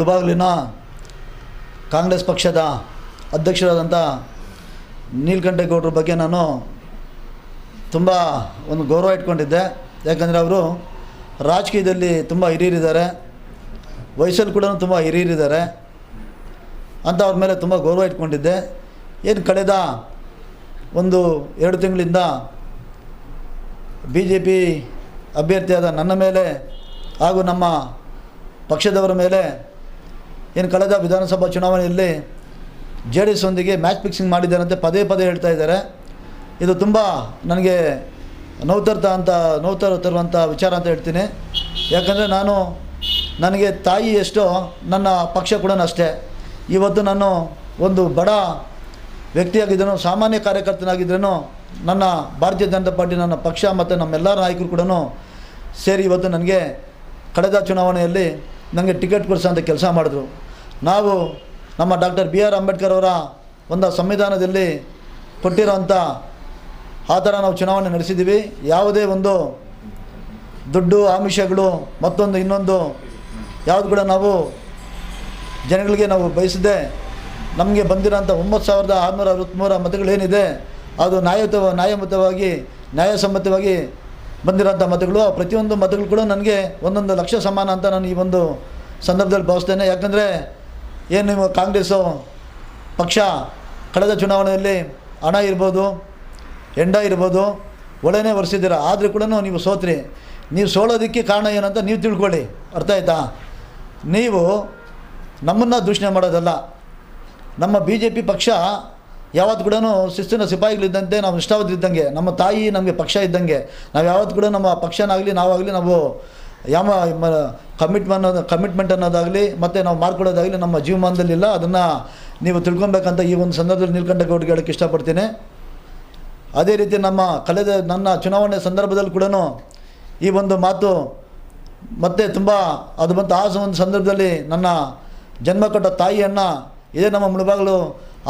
ಮುಳಬಾಗಿಲಿನ ಕಾಂಗ್ರೆಸ್ ಪಕ್ಷದ ಅಧ್ಯಕ್ಷರಾದಂಥ ನೀಲಕಂಠೇಗೌಡರ ಬಗ್ಗೆ ನಾನು ತುಂಬ ಒಂದು ಗೌರವ ಇಟ್ಕೊಂಡಿದ್ದೆ. ಯಾಕಂದರೆ ಅವರು ರಾಜಕೀಯದಲ್ಲಿ ತುಂಬ ಹಿರಿಯರಿದ್ದಾರೆ. ವಯಸ್ಸಲ್ಲಿ ಕೂಡ ತುಂಬ ಹಿರಿಯರಿದ್ದಾರೆ. ಅಂತ ಅವ್ರ ಮೇಲೆ ತುಂಬ ಗೌರವ ಇಟ್ಕೊಂಡಿದ್ದೆ. ಏನು ಕಳೆದ ಒಂದು ಎರಡು ತಿಂಗಳಿಂದ ಬಿ ಜೆ ಪಿ ಅಭ್ಯರ್ಥಿಯಾದ ನನ್ನ ಮೇಲೆ ಹಾಗೂ ನಮ್ಮ ಪಕ್ಷದವರ ಮೇಲೆ ಏನು ಕಳೆದ ವಿಧಾನಸಭಾ ಚುನಾವಣೆಯಲ್ಲಿ ಜೆ ಡಿ ಎಸ್ ಒಂದಿಗೆ ಮ್ಯಾಚ್ ಫಿಕ್ಸಿಂಗ್ ಮಾಡಿದ್ದಾರಂತೆ, ಪದೇ ಪದೇ ಹೇಳ್ತಾ ಇದ್ದಾರೆ. ಇದು ತುಂಬ ನನಗೆ ನೋವು ತರ್ತಾ ಅಂತ ನೋವು ತರ ತರುವಂಥ ವಿಚಾರ ಅಂತ ಹೇಳ್ತೀನಿ. ಯಾಕಂದರೆ ನಾನು, ನನಗೆ ತಾಯಿ ಎಷ್ಟೋ, ನನ್ನ ಪಕ್ಷ ಕೂಡ ಅಷ್ಟೇ. ಇವತ್ತು ನಾನು ಒಂದು ಬಡ ವ್ಯಕ್ತಿಯಾಗಿದ್ದನು, ಸಾಮಾನ್ಯ ಕಾರ್ಯಕರ್ತನಾಗಿದ್ದರೂ ನನ್ನ ಭಾರತೀಯ ಜನತಾ ಪಾರ್ಟಿ ನನ್ನ ಪಕ್ಷ ಮತ್ತು ನಮ್ಮೆಲ್ಲ ನಾಯಕರು ಕೂಡ ಸೇರಿ ಇವತ್ತು ನನಗೆ ಕಳೆದ ಚುನಾವಣೆಯಲ್ಲಿ ನನಗೆ ಟಿಕೆಟ್ ಕೊಡಿಸೋಂಥ ಕೆಲಸ ಮಾಡಿದ್ರು. ನಾವು ನಮ್ಮ ಡಾಕ್ಟರ್ ಬಿ ಆರ್ ಅಂಬೇಡ್ಕರ್ ಅವರ ಒಂದು ಸಂವಿಧಾನದಲ್ಲಿ ಕೊಟ್ಟಿರೋಂಥ ಆ ಥರ ನಾವು ಚುನಾವಣೆ ನಡೆಸಿದ್ದೀವಿ. ಯಾವುದೇ ಒಂದು ದುಡ್ಡು, ಆಮಿಷಗಳು, ಮತ್ತೊಂದು ಇನ್ನೊಂದು ಯಾವುದು ಕೂಡ ನಾವು ಜನಗಳಿಗೆ ನಾವು ಬಯಸದೆ ನಮಗೆ ಬಂದಿರೋಂಥ ಒಂಬತ್ತು ಸಾವಿರದ ಆರುನೂರ ಅರವತ್ತ್ಮೂರ ಮತಗಳೇನಿದೆ, ಅದು ನ್ಯಾಯಯುತ ನ್ಯಾಯಮತವಾಗಿ, ನ್ಯಾಯಸಮ್ಮತವಾಗಿ ಬಂದಿರೋಂಥ ಮತಗಳು. ಆ ಪ್ರತಿಯೊಂದು ಮತಗಳು ಕೂಡ ನನಗೆ ಒಂದೊಂದು ಲಕ್ಷ ಸಮಾನ ಅಂತ ನಾನು ಈ ಒಂದು ಸಂದರ್ಭದಲ್ಲಿ ಭಾವಿಸ್ತೇನೆ. ಯಾಕಂದರೆ ಏನು ನಿಮ್ಮ ಕಾಂಗ್ರೆಸ್ಸು ಪಕ್ಷ? ಕಳೆದ ಚುನಾವಣೆಯಲ್ಲಿ ಹಣ ಇರ್ಬೋದು, ಎಂಡ ಇರ್ಬೋದು ಒಳ್ಳೆಯೇ ಒರೆಸಿದ್ದೀರ? ಆದರೂ ಕೂಡ ನೀವು ಸೋತ್ರಿ. ನೀವು ಸೋಳೋದಕ್ಕೆ ಕಾರಣ ಏನಂತ ನೀವು ತಿಳ್ಕೊಳ್ಳಿ. ಅರ್ಥ ಆಯ್ತಾ? ನೀವು ನಮ್ಮನ್ನು ದೂಷಣೆ ಮಾಡೋದಲ್ಲ. ನಮ್ಮ ಬಿ ಜೆ ಪಿ ಪಕ್ಷ ಯಾವತ್ತು ಕೂಡ ಶಿಸ್ತಿನ ಸಿಪಾಯಿಗಳಿದ್ದಂತೆ ನಾವು ನಿಷ್ಠಾವತಿದ್ದಂಗೆ ನಮ್ಮ ತಾಯಿ ನಮಗೆ ಪಕ್ಷ ಇದ್ದಂಗೆ. ನಾವು ಯಾವತ್ತು ಕೂಡ ನಮ್ಮ ಪಕ್ಷನಾಗಲಿ, ನಾವಾಗಲಿ ನಾವು ಯಾವ ಕಮಿಟ್ಮೆಂಟ್ ಕಮಿಟ್ಮೆಂಟ್ ಅನ್ನೋದಾಗಲಿ ಮತ್ತು ನಾವು ಮಾಡ್ಕೊಡೋದಾಗಲಿ ನಮ್ಮ ಜೀವಮಾನದಲ್ಲಿಲ್ಲ ಅದನ್ನು ನೀವು ತಿಳ್ಕೊಬೇಕಂತ ಈ ಒಂದು ಸಂದರ್ಭದಲ್ಲಿ ನೀಲ್ಕಂಠಗೌಡರಿಗೆ ಹೇಳೋಕ್ಕೆ ಇಷ್ಟಪಡ್ತೀನಿ. ಅದೇ ರೀತಿ ನಮ್ಮ ಕಳೆದ, ನನ್ನ ಚುನಾವಣೆ ಸಂದರ್ಭದಲ್ಲಿ ಕೂಡ ಈ ಒಂದು ಮಾತು ಮತ್ತೆ ತುಂಬ, ಅದು ಬಂತು ಆ ಒಂದು ಸಂದರ್ಭದಲ್ಲಿ ನನ್ನ ಜನ್ಮ ಕೊಟ್ಟ ತಾಯಿಯನ್ನು ಇದೇ ನಮ್ಮ ಮುಳುಬಾಗಲು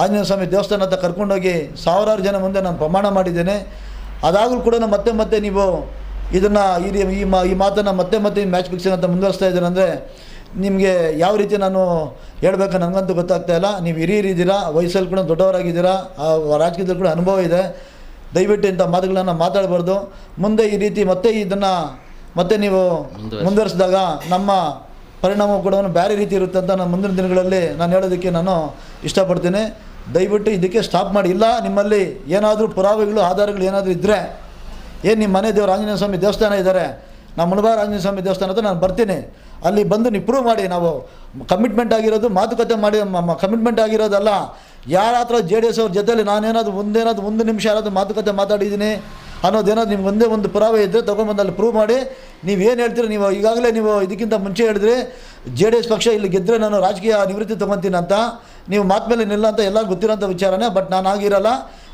ಆಂಜನೇಯ ಸ್ವಾಮಿ ದೇವಸ್ಥಾನ ಹತ್ರ ಕರ್ಕೊಂಡೋಗಿ ಸಾವಿರಾರು ಜನ ಮುಂದೆ ನಾನು ಪ್ರಮಾಣ ಮಾಡಿದ್ದೇನೆ. ಅದಾಗಲೂ ಕೂಡ ಮತ್ತೆ ಮತ್ತೆ ನೀವು ಇದನ್ನು ಈ ರೀ- ಈ ಮಾ ಈ ಮಾತನ್ನು ಮತ್ತೆ ಮತ್ತೆ ಮ್ಯಾಚ್ ಫಿಕ್ಸಿಂಗ್ ಅಂತ ಮುಂದುವರಿಸ್ತಾ ಇದ್ದೀನಿ ಅಂದರೆ ನಿಮಗೆ ಯಾವ ರೀತಿ ನಾನು ಹೇಳಬೇಕು ನನಗಂತೂ ಗೊತ್ತಾಗ್ತಾ ಇಲ್ಲ. ನೀವು ಹಿರಿಯರಿದ್ದೀರಾ ವಯಸ್ಸಲ್ಲಿ ಕೂಡ ದೊಡ್ಡವರಾಗಿದ್ದೀರಾ ಆ ರಾಜಕೀಯದಲ್ಲಿ ಕೂಡ ಅನುಭವ ಇದೆ. ದಯವಿಟ್ಟು ಇಂಥ ಮಾತುಗಳನ್ನು ಮಾತಾಡಬಾರ್ದು. ಮುಂದೆ ಈ ರೀತಿ ಮತ್ತೆ ಇದನ್ನು ಮತ್ತೆ ನೀವು ಮುಂದುವರ್ಸಿ. ಮುಂದುವರಿಸಿದಾಗ ನಮ್ಮ ಪರಿಣಾಮ ಕೂಡ ಬೇರೆ ರೀತಿ ಇರುತ್ತೆ ಅಂತ ನಾನು ಮುಂದಿನ ದಿನಗಳಲ್ಲಿ ನಾನು ಹೇಳೋದಕ್ಕೆ ನಾನು ಇಷ್ಟಪಡ್ತೀನಿ. ದಯವಿಟ್ಟು ಇದಕ್ಕೆ ಸ್ಟಾಪ್ ಮಾಡಿ. ಇಲ್ಲ ನಿಮ್ಮಲ್ಲಿ ಏನಾದರೂ ಪುರಾವೆಗಳು ಆಧಾರಗಳು ಏನಾದರೂ ಇದ್ದರೆ ಏನು ನಿಮ್ಮ ಮನೆ ದೇವರು ಆಂಜನೇಯ ಸ್ವಾಮಿ ದೇವಸ್ಥಾನ ಇದ್ದಾರೆ ನಮ್ಮ ಮುಳಬಾರ ಆಂಜನೇಯ ಸ್ವಾಮಿ ದೇವಸ್ಥಾನ ಅಂತ ನಾನು ಬರ್ತೀನಿ. ಅಲ್ಲಿ ಬಂದು ನೀವು ಪ್ರೂವ್ ಮಾಡಿ, ನಾವು ಕಮಿಟ್ಮೆಂಟ್ ಆಗಿರೋದು, ಮಾತುಕತೆ ಮಾಡಿ ಕಮಿಟ್ಮೆಂಟ್ ಆಗಿರೋದಲ್ಲ. ಯಾರ ಹತ್ರ ಜೆ ಡಿ ಎಸ್ ಅವ್ರ ಜೊತೆಯಲ್ಲಿ ನಾನೇನಾದ್ರು ಒಂದೇನಾದ್ರು ಒಂದು ನಿಮಿಷ ಯಾರಾದರೂ ಮಾತುಕತೆ ಮಾತಾಡಿದ್ದೀನಿ ಅನ್ನೋದೇನಾದ್ರು ನಿಮ್ಗೆ ಒಂದೇ ಒಂದು ಪುರಾವೆ ಇದ್ದರೆ ತೊಗೊಂಬಂದು ಅಲ್ಲಿ ಪ್ರೂವ್ ಮಾಡಿ. ನೀವೇನು ಹೇಳ್ತೀರಿ, ನೀವು ಈಗಾಗಲೇ ನೀವು ಇದಕ್ಕಿಂತ ಮುಂಚೆ ಹೇಳಿದ್ರಿ ಜೆ ಡಿ ಎಸ್ ಪಕ್ಷ ಇಲ್ಲಿ ಗೆದ್ದರೆ ನಾನು ರಾಜಕೀಯ ನಿವೃತ್ತಿ ತೊಗೊತೀನಿ ಅಂತ. ನೀವು ಮಾತು ಮೇಲೆ ನಿಲ್ಲ ಅಂತ ಎಲ್ಲ ಗೊತ್ತಿರೋಂಥ ವಿಚಾರನೇ ಬಟ್ ನಾನು ಆಗಿರಲ್ಲ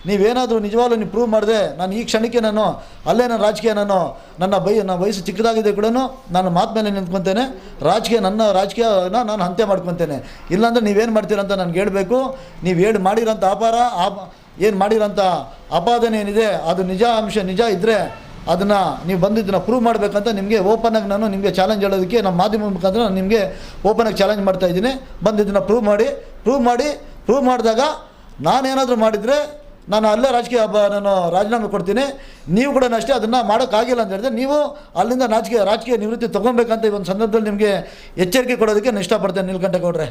ನೀವೇನಾದರೂ ನಿಜವಾಗ್ಲೂ ನೀವು ಪ್ರೂವ್ ಮಾಡಿದೆ, ನಾನು ಈ ಕ್ಷಣಕ್ಕೆ ನಾನು ಅಲ್ಲೇ ನನ್ನ ರಾಜಕೀಯ ನಾನು, ನನ್ನ ಬೈ, ನನ್ನ ವಯಸ್ಸು ಚಿಕ್ಕದಾಗಿದೆ ಕೂಡ ನಾನು ಮಾತು ಮೇಲೆ ನಿಂತ್ಕೊತೇನೆ, ರಾಜಕೀಯ ನನ್ನ ರಾಜಕೀಯನ ನಾನು ಹಂತೆ ಮಾಡ್ಕೊತೇನೆ. ಇಲ್ಲಾಂದರೆ ನೀವೇನು ಮಾಡ್ತೀರಂತ ನನಗೆ ಹೇಳಬೇಕು. ನೀವು ಹೇಳಿ ಮಾಡಿರೋಂಥ ಅಪಾರ ಏನು ಮಾಡಿರೋಂಥ ಅಪಾದನೆ ಏನಿದೆ, ಅದು ನಿಜ ಅಂಶ ನಿಜ ಇದ್ದರೆ ಅದನ್ನು ನೀವು ಬಂದಿದ್ದನ್ನ ಪ್ರೂವ್ ಮಾಡಬೇಕಂತ ನಿಮಗೆ ಓಪನಾಗಿ ನಾನು ನಿಮಗೆ ಚಾಲೆಂಜ್ ಹೇಳೋದಕ್ಕೆ ನಮ್ಮ ಮಾಧ್ಯಮ ಮುಖಾಂತರ ನಾನು ನಿಮಗೆ ಓಪನಾಗಿ ಚಾಲೆಂಜ್ ಮಾಡ್ತಾ ಇದ್ದೀನಿ. ಬಂದಿದ್ದನ್ನ ಪ್ರೂವ್ ಮಾಡಿ ಪ್ರೂವ್ ಮಾಡಿ ಪ್ರೂವ್ ಮಾಡಿದಾಗ ನಾನೇನಾದರೂ ಮಾಡಿದರೆ ನಾನು ಅಲ್ಲೇ ರಾಜಕೀಯ ನಾನು ರಾಜೀನಾಮೆ ಕೊಡ್ತೀನಿ. ನೀವು ಕೂಡ ಅಷ್ಟೇ ಅದನ್ನು ಮಾಡೋಕ್ಕಾಗಿಲ್ಲ ಅಂತ ಹೇಳಿದ್ರೆ ನೀವು ಅಲ್ಲಿಂದ ರಾಜಕೀಯ ರಾಜಕೀಯ ನಿವೃತ್ತಿ ತೊಗೊಬೇಕಂತ ಈ ಒಂದು ಸಂದರ್ಭದಲ್ಲಿ ನಿಮಗೆ ಎಚ್ಚರಿಕೆ ಕೊಡೋದಕ್ಕೆ ನಾನು ಇಷ್ಟಪಡ್ತೇನೆ ನೀಲ್ಕಂಠಗೌಡ್ರೆ.